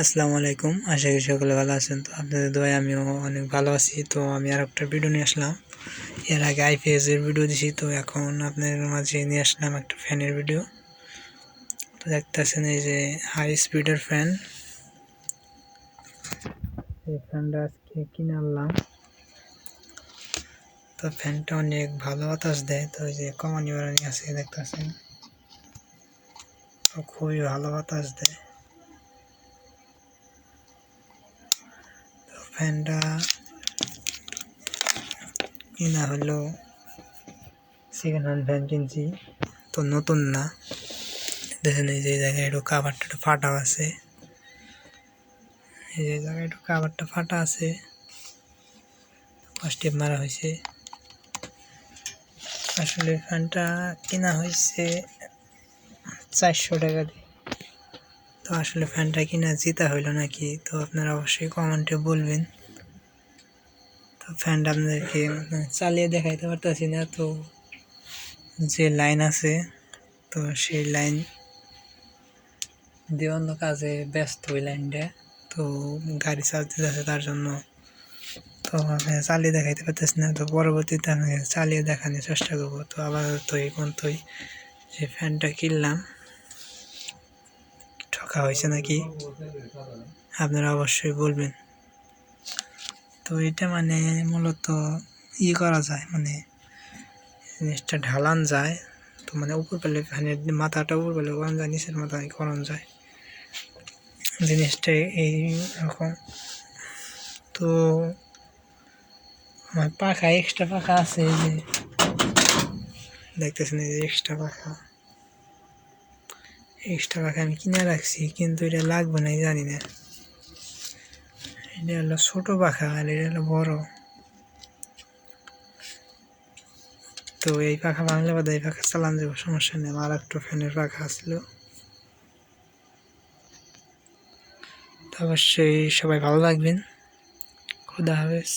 আসসালামু আলাইকুম। আশা করি সকলে ভালো আছেন। তো আপনাদের দোয়ায় আমিও অনেক ভালো আছি। তো আমি আর একটা ভিডিও নিয়ে আসলাম। এর আগে আইপিএস এর ভিডিও দিছি। তো এখন আপনাদের মাঝে নিয়ে আসলাম একটা ফ্যানের ভিডিও তো দেখতেছেন এই যে হাই স্পিডের ফ্যান এই ফ্যানটা আজকে কিনে আনলাম। তো ফ্যানটা অনেক ভালো বাতাস দেয়। তো ওই যে কমানি বাড়ানি আছে, দেখতেছেন। তো খুবই ভালো বাতাস দেয়। ফ্যানটা কিনা হলো সেকেন্ড হ্যান্ড ফ্যান কিনছি তো নতুন না দেখেন এই যে জায়গায় একটু কাভারটা একটু ফাটা আছে এই যে জায়গায় একটু কাভারটা ফাটা আছে স্টেপ মারা হয়েছে আসলে ফ্যানটা কেনা হয়েছে চারশো টাকা দিয়ে তো আসলে ফ্যানটা কিনা জিতা হইল নাকি, তো আপনারা অবশ্যই কমেন্টে বলবেন। তো ফ্যানটা আপনাদেরকে চালিয়ে দেখাইতে পারতেছি না, তো যে লাইন আছে, তো সেই লাইন দিয়ে অন্য কাজে ব্যস্ত ওই লাইনটা, তো গাড়ি দিতে আছে তার জন্য। তো আমি চালিয়ে দেখাইতে পারতেছি না, তো পরবর্তীতে আমি চালিয়ে দেখানোর চেষ্টা করব। তো আবার তো এই পর্যন্তই যে ফ্যানটা কিনলাম। ঠকা হয়েছে নাকি? আপনারা অবশ্যই বলবেন। তো এটা মানে মূলত ই করা যায় মানে জিনিসটা ঢালান যায়, তো মানে উপর পেলে ফ্যানের মাথাটা উপর পেলে করানো যায়, নিচের মাথায় করানো যায়। জিনিসটা এই রকম। তো আমার পাখা এক্সট্রা পাখা আছে এই যে। দেখতেছেন এই যে এক্সট্রা পাখা। এক্সট্রা পাখা আমি কিনে রাখছি, কিন্তু এটা লাগবে না জানি না। এটা হলো ছোটো পাখা আর এটা হলো বড়। তো এই পাখা ভাঙলে বাদে এই পাখা চালান যাব, সমস্যা নেই আমার একটু ফ্যানের পাখা আসলো। তো অবশ্যই সবাই ভালো লাগবেন খুদা হাফেজ।